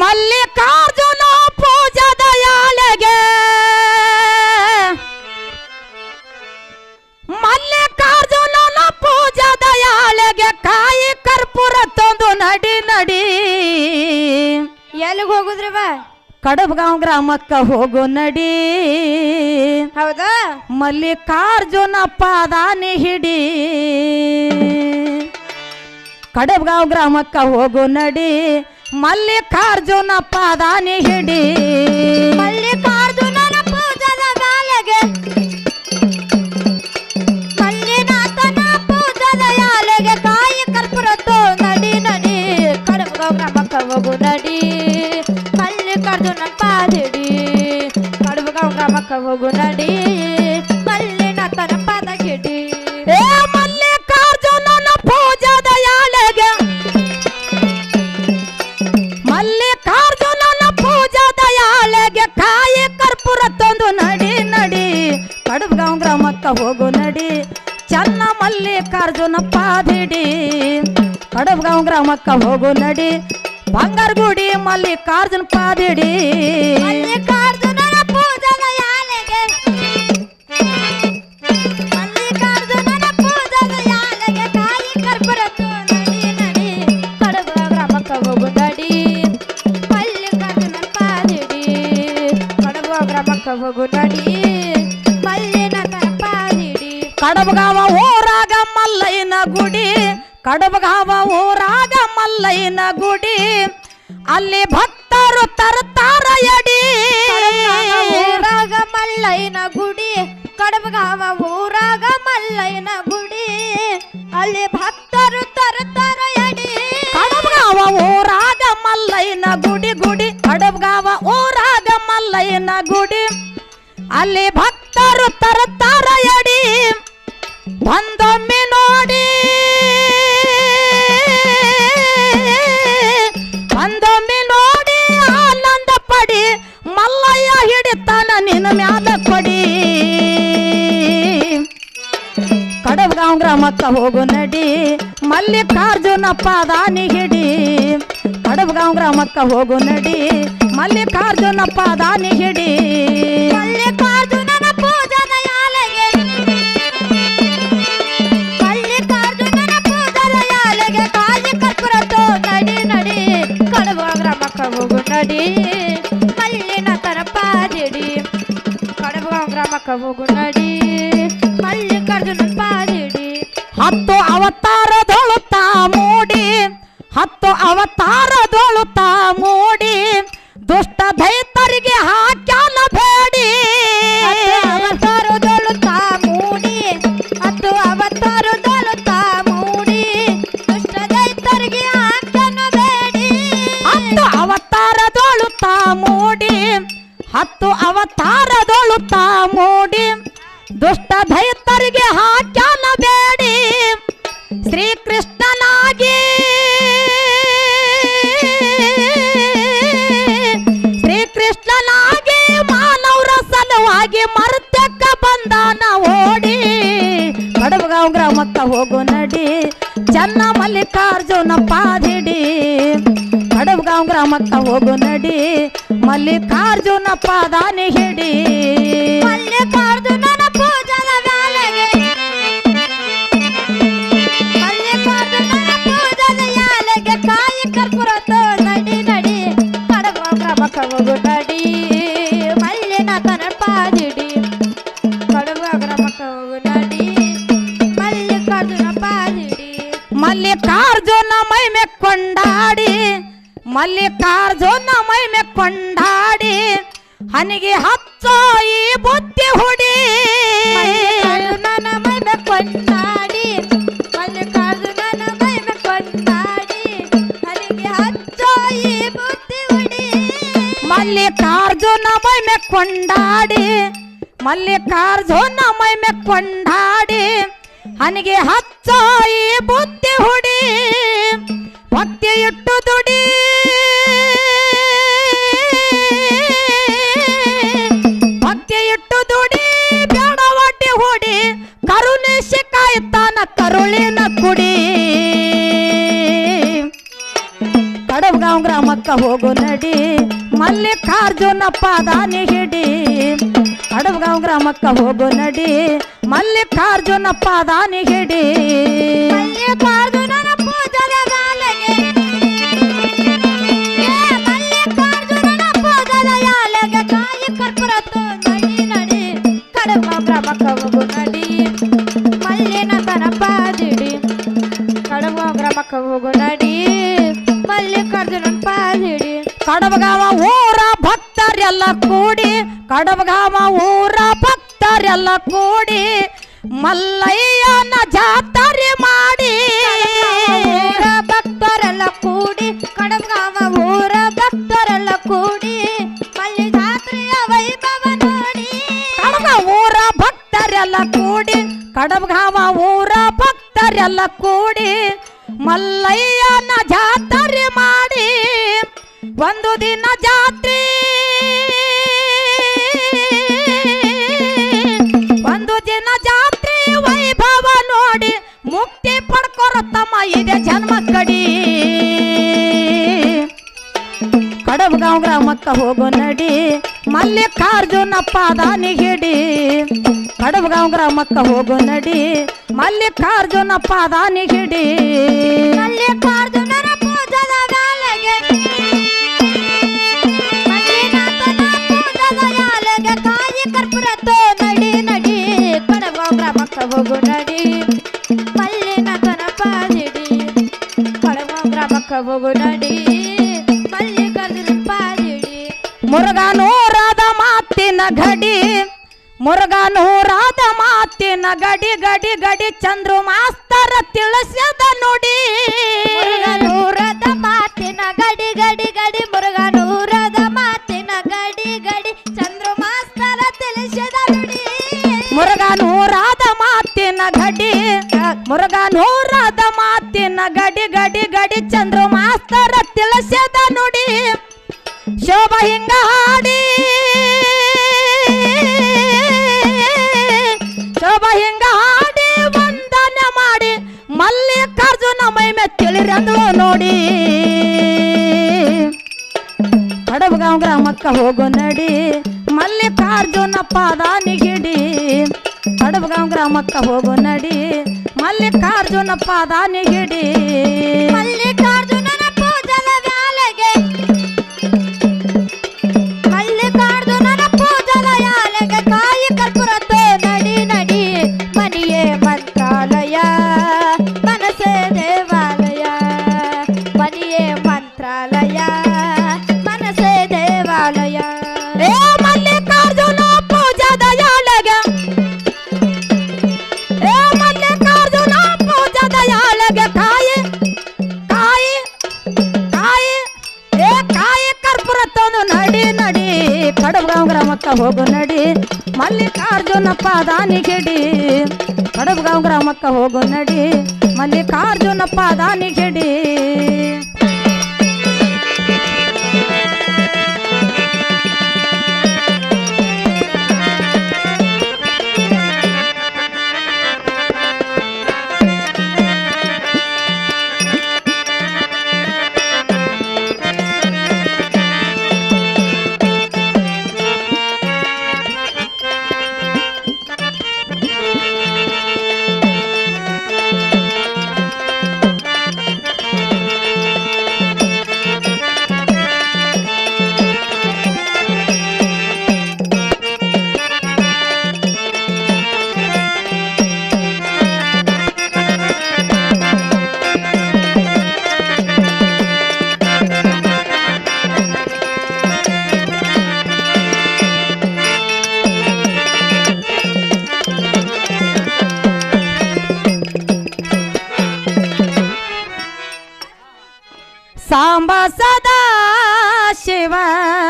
ಮಲ್ಲಿಕಾರ್ಜುನ ಪೂಜದ ಯಾಳೆಗೆ ಮಲ್ಲಿಕಾರ್ಜುನನ ಪೂಜದ ಯಾಳೆಗೆ ಕಾಯಿ ಕರ್ಪೂರ ತಂದು ನಡಿ ನಡಿ. ಎಲ್ಲಿಗೆ ಹೋಗುದ್ರಿ ಬಾ? ಕಡಬಗಾಂವ್ ಗ್ರಾಮಕ್ಕ ಹೋಗು ನಡಿ. ಹೌದಾ? ಮಲ್ಲಿಕಾರ್ಜುನ ಪಾದಾನಿ ಹಿಡಿ. ಕಡಬಗಾಂವ್ ಗ್ರಾಮಕ್ಕ ಹೋಗು ನಡಿ. ಮಲ್ಲಿಕಾರ್ಜುನ ಪಾದಾನಿ ಹಿಡಿ. ಮಲ್ಲಿಕಾರ್ಜುನನ ಪೂಜದ ಗಾಲೆಗೆ ಮಲ್ಲಿನಾಥನ ಪೂಜದ ಯಾಲೆಗೆ ಕಾಯಿ ಕರ್ಪೂರತ್ತು ನಡಿ ನಡಿ. ಕಡಬಗಾವ್ ಗ್ರಾಮಕ್ಕ ಹೋಗು, ನಡಿ. ಮಲ್ಲಿಕಾರ್ಜುನ ಪಾದಿಡಿ. ಕಡಬಗಾವ್ ಗ್ರಾಮಕ್ಕ ಹೋಗು, ನಡಿ. ಹೋಗು ನಡಿ. ಚನ್ನ ಮಲ್ಲಿಕಾರ್ಜುನ ಪಾದಿಡಿ ಕಡಬಗಾಂವ್ ಗ್ರಾಮಕ್ಕ ಹೋಗು ನಡಿ. ಬಂಗಾರಗುಡಿ ಮಲ್ಲಿಕಾರ್ಜುನ ಪಾದಿಡಿ ಮಲ್ಲಿಕಾರ್ಜುನನ ಮಲ್ಲಯ್ಯನ ಗುಡಿ ಅಲ್ಲಿ ಭಕ್ತರು ತರ್ತಾರ ಎಡಿ ಊರಾಗ ಮಲ್ಲೈನ ಗುಡಿ ಕಡಬಗಾವ ಊರಾಗ ಮಲ್ಲೈನ ಗುಡಿ ಅಲ್ಲಿ ಭಕ್ತರು ತರ್ತಾರ ಎಡಿ ಕಡಬಗಾವ ಊರಾಗ ಮಲ್ಲೈನ ಗುಡಿ ಗುಡಿ. ಕಡಬಗಾವ ಊರಾಗ ಮಲ್ಲೈನ ಗುಡಿ ಅಲ್ಲಿ ಭಕ್ತರು ಕಡಬಗಾಂವ್ ಗ್ರಾಮಕ್ಕ ಹೋಗು ನಡಿ, ಮಲ್ಲಿಕಾರ್ಜುನ ಪಾದಾನಿ ಹಿಡಿ. ಕಡಬಗಾಂವ್ ಗ್ರಾಮಕ್ಕ ಹೋಗು ನಡಿ, ಮಲ್ಲಿಕಾರ್ಜುನ ಪಾದಾನಿ ಹಿಡಿ. ಮಲ್ಲಿಕಾರ್ಜುನನ ಪೂಜದ ಯಾಲೆಗೆ. ಮಲ್ಲಿಕಾರ್ಜುನನ ಪೂಜದ ಯಾಲೆಗೆ ಕಾಯಿ ಕರ್ಪೂರತ್ತು ನಡಿ ನಡಿ. ಕಡಬ ಗ್ರಾಮಕ್ಕ ಹೋಗು ನಡಿ, ಮಲ್ಲಿನ ಪಾದಿಡಿ ಕಡಬ ಗ್ರಾಮಕ್ಕ ಹೋಗು ನಡಿ. ಹತ್ತು ಅವತಾರದೊಳುತ್ತ ಮೂಡಿ ದುಷ್ಟ ದೈತರಿಗೆ ಹಾಕ್ಯಾಲ ಬೇಡಿ. ಅವತಾರು ದೊಳುತ್ತಾ ಮೂಡಿ ಹತ್ತು ಅವತಾರ ದೊಳುತ್ತಾ ಮೂಡಿ ದುಷ್ಟ ದೈತರಿಗೆ ಹಾಕನು ಬೇಡಿ. ಅವತಾರದೊಳುತ್ತ ಮೂಡಿ ಹತ್ತು ಅವತಾರದೊಳುತ್ತ ಚನ್ನ ಮಲ್ಲಿಕಾರ್ಜುನ ಪಾದಿಡಿ. ಕಡಬಗಾಂವ್ ಗ್ರಾಮಕ್ಕ ಹೋಗು ನಡಿ. ಮಲ್ಲಿಕಾರ್ಜುನ ಪಾದಾನಿ ಹಿಡಿ. ಮಲ್ಲಿಕಾರ್ಜುನ ಮೈಮೆ ಕೊಂಡಾಡಿ ಮಲ್ಲಿಕಾರ್ಜುನ ಮೈಮೆ ಕೊಂಡಾಡಿ ಹನಿಗೆ ಹಚ್ಚೋ ಈ ಬುದ್ಧಿ ಹುಡಿ. ನನ್ನ ಮೈಮೆ ಕೊಂಡಾಡಿ ಮಲ್ಲಿಕಾರ್ಜುನ ಮೈಮೆ ಕೊಂಡಾಡಿ ಹನಿಗೆ ಹಚ್ಚೋ ಈ ಬುದ್ಧಿ ಹುಡಿ. ಮಲ್ಲಿಕಾರ್ಜುನ ಮೈಮೆ ಕೊಂಡಾಡಿ ಮಲ್ಲಿಕಾರ್ಜುನ ಮೈಮೆ ಕೊಂಡಾಡಿ ಹನಿಗೆ ಹಚ್ಚಾಯಿ ಬುದ್ಧಿ ಹುಡಿ ಭಕ್ತಿ ಇಟ್ಟು ದುಡಿ. ಭಕ್ತಿ ಇಟ್ಟು ದುಡಿ, ಬೇಡ ಹುಡಿ, ಕರುಣೆ ಶಿಕಾಯ್ತಾನ ಕರುಳಿನ ಕುಡಿ. ಕಡಬಗಾಂವ್ ಗ್ರಾಮಕ್ಕ ಹೋಗು ನಡಿ, ಮಲ್ಲಿಕಾರ್ಜುನ ಪಾದಾನಿ ಹಿಡಿ. ಕಡಬಗಾಂವ್ ಗ್ರಾಮಕ್ಕ ಹೋಗು ನಡಿ ಮಲ್ಲಿಕಾರ್ಜುನ ಪಾದಾನಿ ಹಿಡಿ ಮಲ್ಲಿಕಾರ್ಜುನನ ಪೂಜದ ಗಾಲೆಗೆ ಏ ಮಲ್ಲಿಕಾರ್ಜುನನ ಪೂಜದ ಯಾಲೆಗೆ ಕಾಯಿ ಕರ್ಪೂರ ತು ನಡಿ ನಡಿ. ಕಡಮ ಗ್ರಾಮಕ್ಕ ಹೋಗು ನಡಿ. ಮಲ್ಲಿನ ತನ ಪಾದಿಡಿ. ಕಡಮ ಗ್ರಾಮಕ್ಕ ಹೋಗು ನಡಿ. ಮಲ್ಲಿಕಾರ್ಜುನನ ಪಾದಿಡಿ. ಕಡಬಗಾವ ಊರ ಭಕ್ತರೆಲ್ಲ ಕೂಡಿ ಕಡಬಗಾವ ಊರ ಭಕ್ತರೆಲ್ಲ ಕೂಡಿ ಮಲ್ಲಯ್ಯನ ಜಾತ್ರೆ ಮಾಡಿ ಊರ ಭಕ್ತರೆಲ್ಲ ಕೂಡಿ ಕಡಗಾವ ಊರ ಭಕ್ತರೆಲ್ಲ ಕೂಡಿ ಮಲ್ಲಿ ಜಾತ್ರೆಯ ವೈಭವ ನೋಡಿ ಕಡಬ ಊರ ಭಕ್ತರೆಲ್ಲ ಕೂಡಿ ಕಡಬಗಾವ ಊರ ಭಕ್ತರೆಲ್ಲ ಕೂಡಿ ಮಲ್ಲಯ್ಯನ ಜಾತ್ರೆ ಮಾಡಿ ಒಂದು ದಿನ ಜಾತ್ರೆ ತಮ್ಮ ಇದೆ ಜನ್ಮ ಕಡಿ ಕಡಬಗಾಂವ್ ಗ್ರಾಮಕ್ಕ ಹೋಗೋ ನಡಿ ಮಲ್ಲಿಕಾರ್ಜುನ ಪಾದಾನಿ ಹಿಡಿ. ಕಡಬಗಾಂವ್ ಗ್ರಾಮಕ್ಕ ಹೋಗೋ ನಡಿ ಮಲ್ಲಿಕಾರ್ಜುನ ಪಾದಾನಿ ಹಿಡಿ. ಗ್ರಾಮಕ್ಕ ಹೋಗು ನಡಿ. ಹೋಗು ನಡಿ ಮಲ್ಲಿಕಾರ್ಜುನ ಮಾತಿನ ಗಡಿ ಮುರುಗನೂರಾದ ಮಾತಿನ ಗಡಿ ಗಡಿ ಗಡಿ ಚಂದ್ರು ಮಾಸ್ತರ ತಿಳಿಸದ ನುಡಿ. ಮುರುಗನೂರದ ಮಾತಿನ ಗಡಿ ಗಡಿ ಗಡಿ ಮುರುಗನೂರದ ಮಾತಿನ ಗಡಿ ಗಡಿ ಚಂದ್ರು ಮಾಸ್ತರ ತಿಳಿಸದ ನುಡಿ. ಮುರುಗನೂರಾದ ಮಾತಿನ ಗಡಿ ಮುರುಗನೂರಾದ ಕಡಬಗಾಂವ್ ಹೋಗೋ ನಡಿ ಮಲ್ಲಿಕಾರ್ಜುನ ಪಾದ ನಿಗಿಡಿ ಕಡಬಗಾಂವ್ ಗ್ರಾಮಕ್ಕ ಹೋಗೋ ನಡಿ ಮಲ್ಲಿಕಾರ್ಜುನ ಪಾದ ನಿಗಿಡಿ ಮಲ್ಲಿಕಾರ್ಜುನನ ಕಡಬಗಾಂವ್ ಗ್ರಾಮಕ್ಕ ಹೋಗು ನಡಿ ಮಲ್ಲಿಕಾರ್ಜುನ ಪಾದಾನಿ ಹಿಡಿ ಕಡಬಗಾಂವ್ ಗ್ರಾಮಕ್ಕ ಹೋಗು ನಡಿ ಮಲ್ಲಿಕಾರ್ಜುನ ಪಾದಾನಿ தேவா